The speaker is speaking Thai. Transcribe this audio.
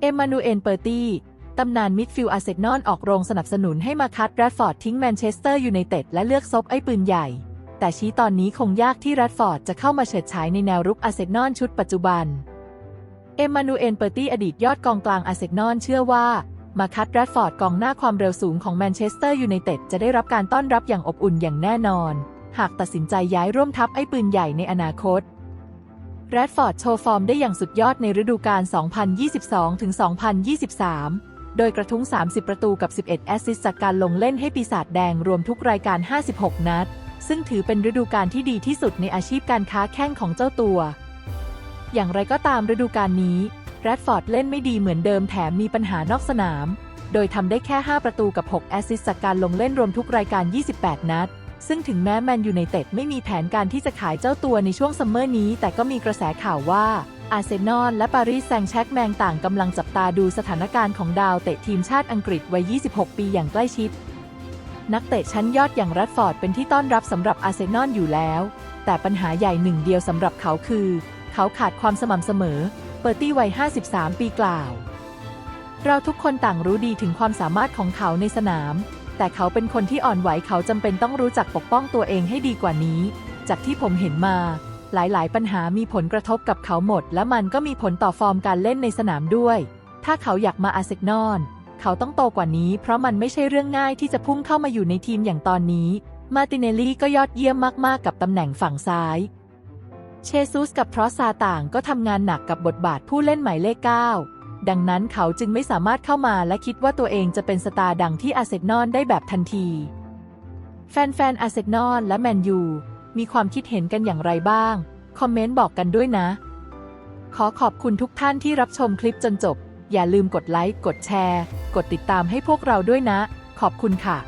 เอมมานูเอลเปอร์ตี้ตำนานมิดฟิลด์อาร์เซนอลออกโรงสนับสนุนให้มาคัดแรดฟอร์ดทิ้งแมนเชสเตอร์ยูไนเต็ดและเลือกซบไอ้ปืนใหญ่ แต่ชี้ตอนนี้คงยากที่แรดฟอร์ดจะเข้ามาเฉิดฉายในแนวรุกอาร์เซนอลชุดปัจจุบัน เอมมานูเอลเปอร์ตี้อดีตยอดกองกลางอาร์เซนอลเชื่อว่า มาคัดแรดฟอร์ดกองหน้าความเร็วสูงของแมนเชสเตอร์ยูไนเต็ดจะได้รับการต้อนรับอย่างอบอุ่นอย่างแน่นอน หากตัดสินใจย้ายร่วมทัพไอ้ปืนใหญ่ในอนาคต แรดฟอร์ดโชว์ฟอร์มได้อย่างสุดยอดในฤดูกาล 2022-2023 โดยกระทุ้ง 30 ประตูกับ 11 แอสซิสต์จากการลงเล่นให้ปีศาจแดงรวมทุกรายการ 56 นัด ซึ่งถือเป็นฤดูกาลที่ดีที่สุดในอาชีพการค้าแข้งของเจ้าตัว อย่างไรก็ตามฤดูกาลนี้แรดฟอร์ดเล่นไม่ดีเหมือนเดิมแถมมีปัญหานอกสนาม โดยทำได้แค่ 5 ประตูกับ 6 แอสซิสต์จากการลงเล่นรวมทุกรายการ 28 นัด ซึ่งถึงแม้แมนยูไนเต็ดไม่มีแผนการที่จะขายเจ้าตัวในช่วงซัมเมอร์นี้ แต่ก็มีกระแสข่าวว่าอาร์เซนอลและปารีสแซงต์แชร์กแมงต่างกำลังจับตาดูสถานการณ์ของดาวเตะทีมชาติอังกฤษวัย 26 ปีอย่างใกล้ชิด นักเตะชั้นยอดอย่างแรดฟอร์ดเป็นที่ต้อนรับสำหรับอาร์เซนอลอยู่แล้ว แต่ปัญหาใหญ่หนึ่งเดียวสำหรับเขาคือ เขาขาดความสม่ำเสมอ เปอร์ตี้วัย 53 ปีกล่าว เราทุกคนต่างรู้ดีถึงความสามารถของเขาในสนาม แต่เขาเป็นคนที่อ่อนไหวเขาจำเป็นต้องรู้จักปกป้องตัวเองให้ดีกว่านี้ จากที่ผมเห็นมา หลายๆ ปัญหามีผลกระทบกับเขาหมด และมันก็มีผลต่อฟอร์มการเล่นในสนามด้วย ถ้าเขาอยากมาอาเซนอลเขาต้องโตกว่านี้ เพราะมันไม่ใช่เรื่องง่ายที่จะพุ่งเข้ามาอยู่ในทีมอย่างตอนนี้ มาติเนลลี่ก็ยอดเยี่ยมมาก ๆ กับตำแหน่งฝั่งซ้าย เชซุสกับพรอสซาต่างก็ทำงานหนักกับบทบาทผู้เล่นหมายเลข9 ดังนั้นเขาจึงไม่สามารถเข้ามาและคิดว่าตัวเองจะเป็นสตาร์ดังที่อาเซนอลได้แบบทันที แฟนๆอาเซนอลและแมนยูมีความคิดเห็นกันอย่างไรบ้าง คอมเมนต์บอกกันด้วยนะ ขอขอบคุณทุกท่านที่รับชมคลิปจนจบ อย่าลืมกดไลค์ กดแชร์ กดติดตามให้พวกเราด้วยนะ ขอบคุณค่ะ